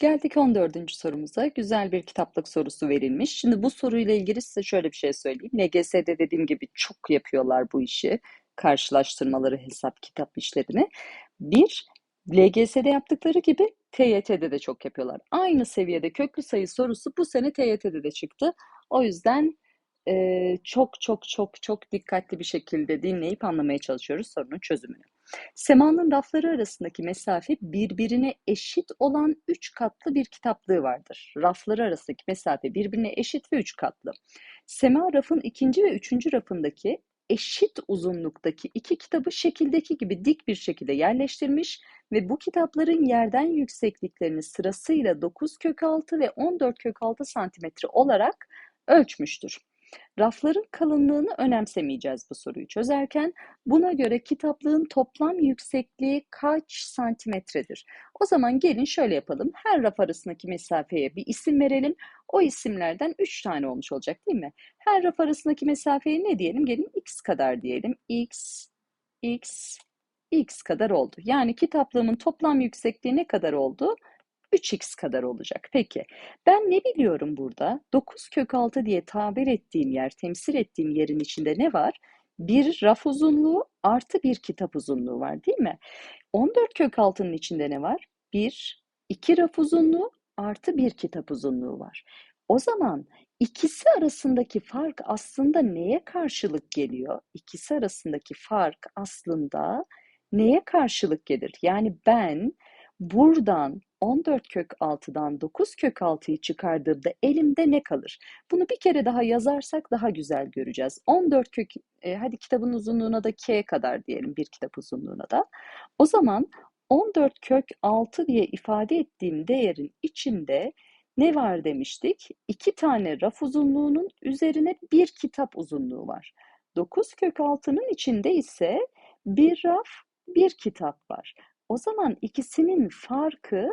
Geldik 14. sorumuza. Güzel bir kitaplık sorusu verilmiş. Şimdi bu soruyla ilgili size şöyle bir şey söyleyeyim. LGS'de dediğim gibi çok yapıyorlar bu işi. Karşılaştırmaları, hesap, kitap işlerini. Bir, LGS'de yaptıkları gibi TYT'de de çok yapıyorlar. Aynı seviyede köklü sayı sorusu bu sene TYT'de de çıktı. O yüzden e, çok çok çok çok dikkatli bir şekilde dinleyip anlamaya çalışıyoruz sorunun çözümünü. Sema'nın rafları arasındaki mesafe birbirine eşit olan üç katlı bir kitaplığı vardır. Rafları arasındaki mesafe birbirine eşit ve üç katlı. Sema rafın ikinci ve üçüncü rafındaki eşit uzunluktaki iki kitabı şekildeki gibi dik bir şekilde yerleştirmiş ve bu kitapların yerden yüksekliklerini sırasıyla 9 kök 6 ve 14 kök 6 santimetre olarak ölçmüştür. Rafların kalınlığını önemsemeyeceğiz bu soruyu çözerken. Buna göre kitaplığın toplam yüksekliği kaç santimetredir? O zaman gelin şöyle yapalım. Her raf arasındaki mesafeye bir isim verelim. O isimlerden 3 tane olmuş olacak değil mi? Her raf arasındaki mesafeye ne diyelim? Gelin x kadar diyelim. x, x, x kadar oldu. Yani kitaplığımın toplam yüksekliği ne kadar oldu? 3x kadar olacak. Peki ben ne biliyorum burada? 9 kök 6 diye tabir ettiğim yer, temsil ettiğim yerin içinde ne var? Bir raf uzunluğu artı bir kitap uzunluğu var değil mi? 14 kök 6'nın içinde ne var? Bir, iki raf uzunluğu artı bir kitap uzunluğu var. O zaman ikisi arasındaki fark aslında neye karşılık geliyor? İkisi arasındaki fark aslında neye karşılık gelir? Yani ben buradan 14 kök 6'dan 9 kök 6'yı çıkardığımda elimde ne kalır? Bunu bir kere daha yazarsak daha güzel göreceğiz. 14 kök, e, hadi kitabın uzunluğuna da k kadar diyelim bir kitap uzunluğuna da. O zaman 14 kök 6 diye ifade ettiğim değerin içinde ne var demiştik? İki tane raf uzunluğunun üzerine bir kitap uzunluğu var. 9 kök 6'nın içinde ise bir raf, bir kitap var. O zaman ikisinin farkı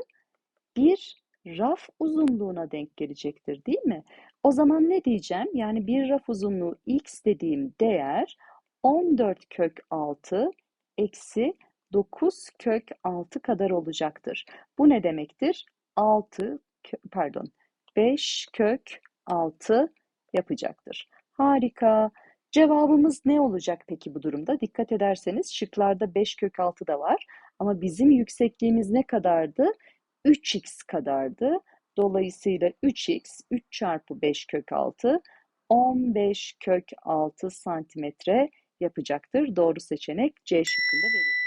bir raf uzunluğuna denk gelecektir değil mi? O zaman ne diyeceğim? Yani bir raf uzunluğu x dediğim değer 14 kök 6 eksi 9 kök 6 kadar olacaktır. Bu ne demektir? 6 pardon 5 kök 6 yapacaktır. Harika. Cevabımız ne olacak peki bu durumda? Dikkat ederseniz şıklarda 5 kök 6 da var. Ama bizim yüksekliğimiz ne kadardı? 3x kadardı. Dolayısıyla 3x 3 çarpı 5 kök 6 15 kök 6 santimetre yapacaktır. Doğru seçenek C şıkkında verildi.